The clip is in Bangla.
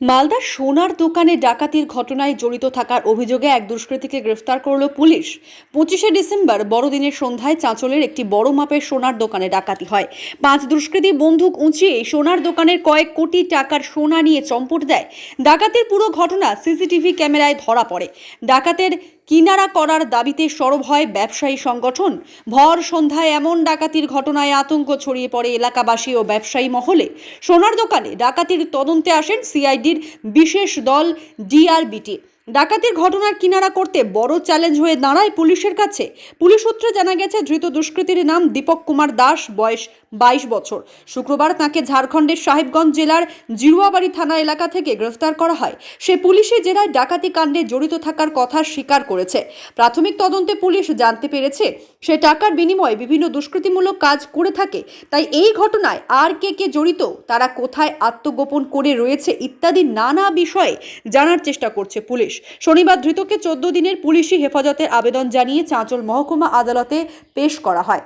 মালদার সোনার দোকানে ডাকাতির ঘটনায় জড়িত থাকার অভিযোগে এক দুষ্কৃতীকে গ্রেফতার করল পুলিশ। পঁচিশে ডিসেম্বর, বড়দিনের সন্ধ্যায় চাঁচলের একটি বড় মাপের সোনার দোকানে ডাকাতি হয়। পাঁচ দুষ্কৃতী বন্দুক উঁচিয়ে সোনার দোকানের কয়েক কোটি টাকার সোনা নিয়ে চম্পট দেয়। ডাকাতির পুরো ঘটনা সিসিটিভি ক্যামেরায় ধরা পড়ে। ডাকাতের কিনারা করার দাবিতে সরব হয় ব্যবসায়ী সংগঠন। ভর সন্ধ্যায় এমন ডাকাতির ঘটনায় আতঙ্ক ছড়িয়ে পড়ে এলাকাবাসী ও ব্যবসায়ী মহলে। সোনার দোকানে ডাকাতির তদন্তে আসেন সিআইডির বিশেষ দল ডিআরবিটি। ডাকাতির ঘটনার কিনারা করতে বড় চ্যালেঞ্জ হয়ে দাঁড়ায় পুলিশের কাছে। পুলিশ সূত্রে জানা গেছে, ধৃত দুষ্কৃতীর নাম দীপক কুমার দাস, বয়স বাইশ বছর। শুক্রবার তাকে ঝাড়খণ্ডের সাহেবগঞ্জ জেলার জিরুয়াবাড়ি থানা এলাকা থেকে গ্রেফতার করা হয়। সে পুলিশি জেলায় ডাকাতি কাণ্ডে জড়িত থাকার কথা স্বীকার করেছে। প্রাথমিক তদন্তে পুলিশ জানতে পেরেছে, সে টাকার বিনিময়ে বিভিন্ন দুষ্কৃতিমূলক কাজ করে থাকে। তাই এই ঘটনায় আর কে কে জড়িত, তারা কোথায় আত্মগোপন করে রয়েছে ইত্যাদি নানা বিষয়ে জানার চেষ্টা করছে পুলিশ। শনিবার ধৃতকে চোদ্দ দিনের পুলিশি হেফাজতের আবেদন জানিয়ে চাঁচল মহকুমা আদালতে পেশ করা হয়।